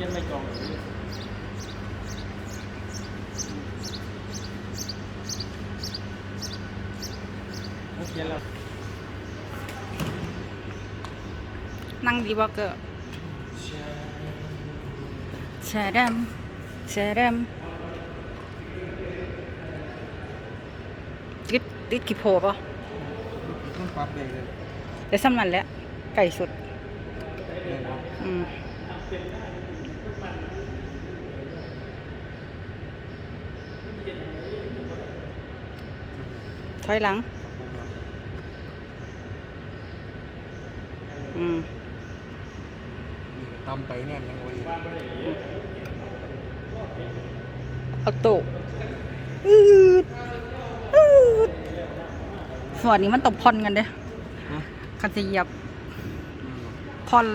ขียนใบจองแบบนี้เขาเขียนแล้วนั่งดีบอกเกอร์แชร์ดมแชร์ดมติดติดกี่โพป่ะต้องปรับเบรกเลยแต่สำนันแหล้วไก่สุดเบรกครับอืม ถอยหลัง อืมนี่ก็ตำไปแน่นยังไงเอาตุอืดอืดส่วนนี้มันตกพอนกันเด้คันจะเหยียบพอน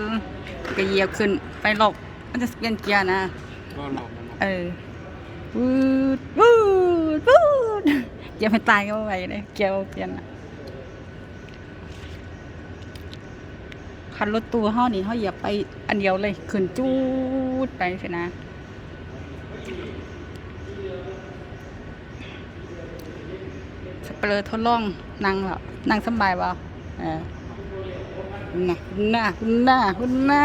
ก็เหยียบขึ้น ไปหลบมันจะเปลี่ยนเกียร์นะก็หลอกมันเออวืดวืดวืด เหยียบให้ตายก็ไม่ไหวเลยเกียร์บ่เปลี่ยนอะคันรถตู้เฮานี่เฮาเหยียบไปอันเดียวเลยขึ้นจูดไปสินะสเปรอทดลองนั่งแบบนั่งสบายเปล่าเออน่ะคุณหน้าหน้าหน้า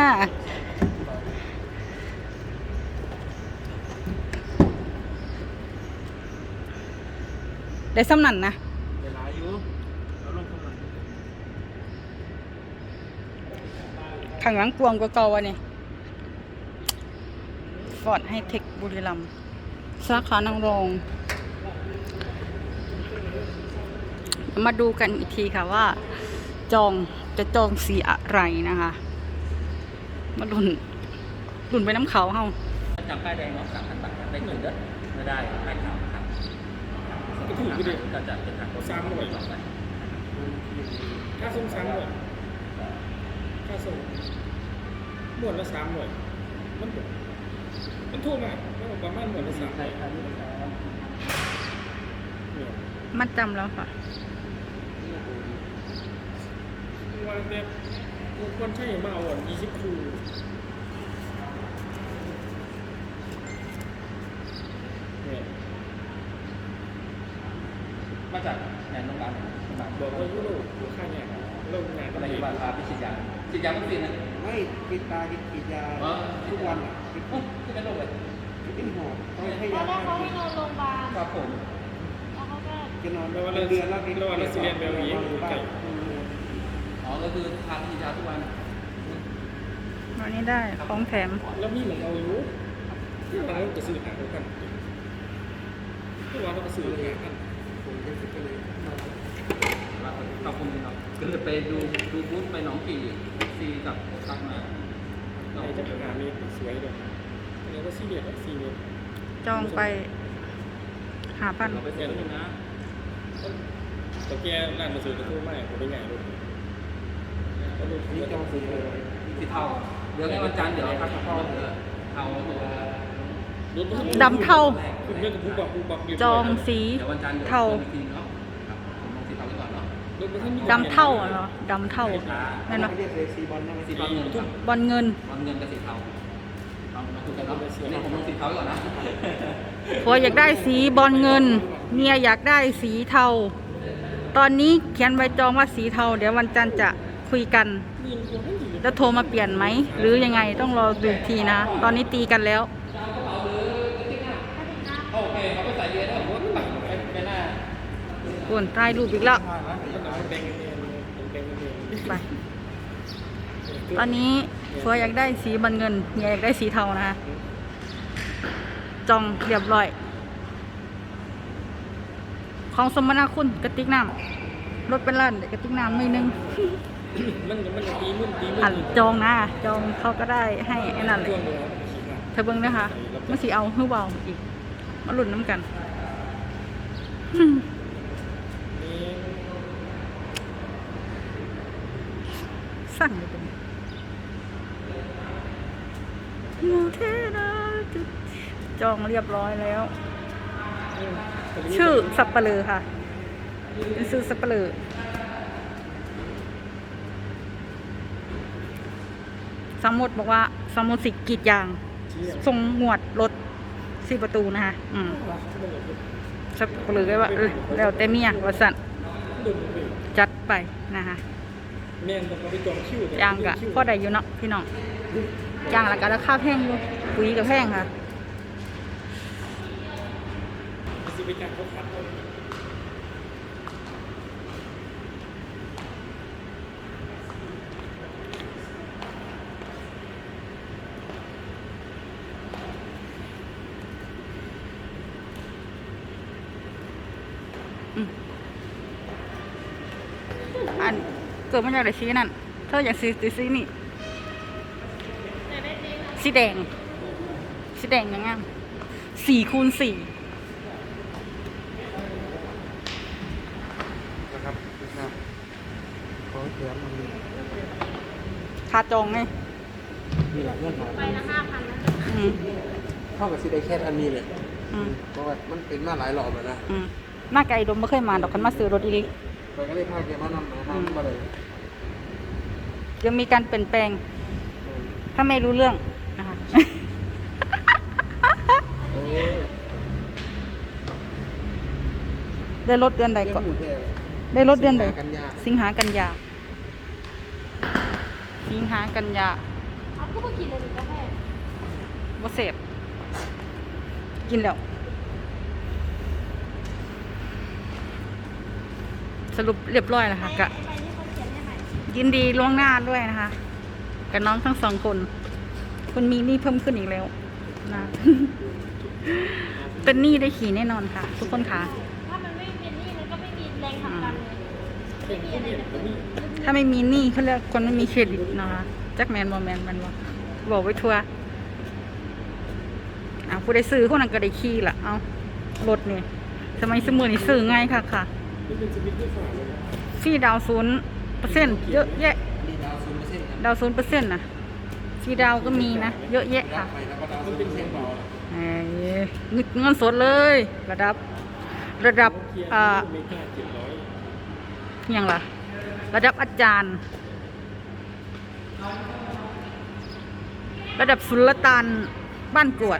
ได้สำนันนะเวลาอยู่แล้วลงข้างหลังข้างหลังกวงกว่าเก่าวะนี่ฟอร์ดให้เทคบุรีรัมย์สาขานางรอง มาดูกันอีกทีค่ะว่า จองจะจองสีอะไรนะคะ มาดุนดุนไปน้ำเขาเฮาจำป้ายแดงเนาะสามพันบาทได้หนึ่งเด้อไม่ได้ป้ายขาวครับ ก็ถูกก็ดีก็จะเป็นทางสามหน่วยต่อไปค่าส่งสามหน่วยค่าส่งหมวดละสามหน่วยมันมันถูกไหมมันประมาณหมวดละสามหน่วยมัดจำแล้วค่ะวันเนี้ยควรใช่มาเอาอะยี่สิบคูเนี่ย มาจากงานโรงพยาบาลโรงพยาบาล บอก ว่ายุโรปหัวค่าเนี่ยโรงงานอะไรอยู่บ้านพาไปฉีดยาฉีดยาทุกปีนะไม่กินตากินฉีดยาทุกวันอะกินอุ๊ยที่เป็นโรคเลยกินหอมต้องให้ยานแรกเขาให้นอนโรงพยาบาลครับผมแล้วเขาก็จะนอนแล้ววันเดืเดือนแล้ววกินแล้ววันละสิเรียนเบลยีอยู่บ้าไก่นอ๋อก็คือพาไปฉีดยาทุกวันวันนี้ได้ของแถมแล้วมีเหมือนเอาอยู่ที่ร้านจะซื้อหาเขากันที่ร้านเราก็ซื้อหากันผมจะคิดไปเลย นอนว่าขอบคุณครับก็เลยไปดูดูบูธไปหนองกี่ซีกับตังมาไหนจะหาเมตรสวยเลยอันนี้ก็สี่เมตรสี่เมตรจองไปหาพันเราไปเซ็นนะแต่แกร้านมาซื้อกระทู้ไม่ผมเป็นไงลูกก็ลูกนี่จองสีเลยสีเทาเดี๋ยวในวันจันทร์เดี๋ยวพักกับพ่อเถอะเอาตัวดำเทาคุณเรื่องกับผู้บอกผู้บอกจองสีเดี๋ยววันจันทร์เดี๋ยวเทา ดำเท่าเหรอดำเท่านั่นเรปะเรียกเลยซีบอลนะสีบอลเงินครับบอลเงินบอลเงินกับสีเทาลองมาคุยกันเนาะอันนี้ผมลองสีเทาไว้ก่อนนะผัวอยากได้สีบอลเงิน เมียอยากได้สีเทา ตอนนี้เขียนใบจองว่าสีเทา เดี๋ยววันจันทร์จะคุยกันจะโทรมาเปลี่ยนไหม หรือยังไงต้องรอดูอีกทีนะ ตอนนี้ตีกันแล้ว โอเคเขาไปใส่เยอะแล้วผมว่าไปไปหน้า ส่วนถ่ายรูปอีกแล้วแบ่งกันเองแบ่งกันเองไป ตอนนี้ผัวอยากได้สีบอลเงินเมียอยากได้สีเทานะคะจองเรียบร้อย ของสมนาคุณกระติกน้ำรถเป็นล้านกระติกน้ำหน่อยหนึงมันมันจะตีมึนตีมึอันนจองนะจองเขาก็ได้ให้ไอ้นั่นเลช่วยงเดียวเธอเบิ่งนะคะมันสีเอาหื้อเบาอีกมาหลุนน้ำกันอืมนี่ สั่งเลยเป็นโมเทนาจุดจองเรียบร้อยแล้ว ชื่อสับปะเลอค่ะเป็นชื่อสับปะเลอสมมติบอกว่าสมมติสิกรีดยางทีทรงหมวดรถสี่ประตูนะคะอืมสับหรือไงว่าเออแล้วแต่เมียว่าสั่นเดินไปจัดไปนะคะ แม่นต้องเอาไปจองคิวเดี๋วยางกะพ่อใดอยู่เนาะพี่น้องยางละกะราคาแพงอยู่ปุ๋ยกับแพงค่ะสิไปจ้างเขาคัดเอาอัน เกิดมาจากไหนสีนั่นเธออยากสีสีสีนี่แต่ได้จริงนะสีแดง สีแดงยังไงสี่คูณสี่นะครับนะครับขอเขียนมันคาจองไงนี่แหละเงื่อนไขไปละห้าพันนะอืมเท่ากับซีได้แค่อันนี้เลยอืมเพราะว่ามันเป็นมาหลายรอบแล้วนะอืมหน้าไก่ดมไม่เคยมาดอกคันมาซื้อรถอีลิ ไปก็เลยพาแกมานำนะนำมาเลยยังมีการเปลี่ยนแปลง ถ้าไม่รู้เรื่องนะคะเออได้รถเดือนใดเรื่องก่อนหมูแท้ได้รถเดือนใดกันยาสิงหากันยา สิงหากันยาเอาก็มากินเลยกาแฟบ่เสพกินแล้ว สรุปเรียบร้อยแล้วค่ะกะไปที่เขาเขียนให้ใหม่ยินดีล่วงหน้าด้วยนะคะ กับน้องทั้งสองคน คุณมีหนี้เพิ่มขึ้นอีกแล้วนะเป็นหนี้ได้ขี่แน่นอนค่ะ ทุกคนค่ะ ถ้ามันไม่เป็นหนี่มันก็ไม่มีแรงผลักดันเลยไม่มีอะไรจะเป็นถ้าไม่มีหนี้เขาเรียกคนไม่มีเครดิตนะคะจักแมนบอแมนมันบอกบอกไว้ทัวร์อะผู้ได้ซื้อคนนั้นก็ได้ขี่ละเอารถนี่สมัยสมือนี่ซื้อง่ายค่ะค่ะ สี่ดาวศูนย์เปอร์เซ็นต์เยอะแยะ ดาวศูนย์เปอร์เซ็นต์นะสี่ดาวก็มีนะ เยอะแยะค่ะเงินสดเลย ระดับ ระดับอ่าอย่างล่ะ ระดับอาจารย์ ระดับสุลต่านบ้านกวด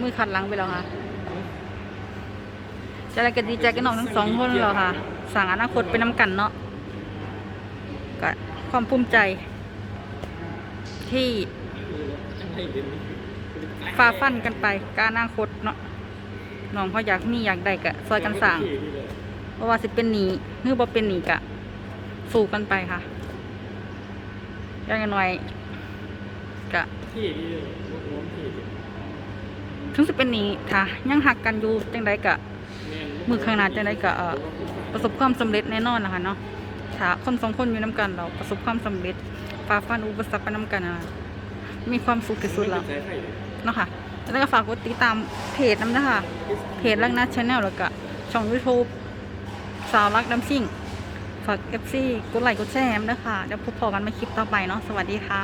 มือขัดหลังไปแล้วค่ะ จะอะไรกันดีใจกันน้องทั้งสองคนแล้วค่ะ สั่งอนาคตไปน้ำกันเนาะก็ความภูมิใจ ที่ให้เห็นฝ่าฟันกันไปกบอนาคตเนาะน้องเขาอยากมีอยากได้กะซอยกันสั่งเพราะว่าสิเป็นหนีหรือบ่เป็นหนีกะสู้กันไปค่ะอย่างน้อยกะที่นี่เลยรถล้มที่ถึงสิเป็นหนีถ้ายังหักกันอยู่จังใดกะ มือข้างหน้าจังใดกะเอ่อประสบความสำเร็จแน่นอนนะคะเนาะถ้าคนสองคนอยู่น้ำกันเราประสบความสำเร็จฝ่าฟันอุปสรรคไปน้ำกันอะมีความสุขที่สุดแล้วเนาะค่ะแล้วก็ฝากกดติดตามเพจน้ำนะคะเพจลักนัดชาแนลแล้วก็ช่อง YouTube สาวรักน้ำซิ่งฝาก FC กดไลค์กดแชร์นะคะเดี๋ยวพบพอกันใหมาคลิปต่อไปเนาะสวัสดีค่ะ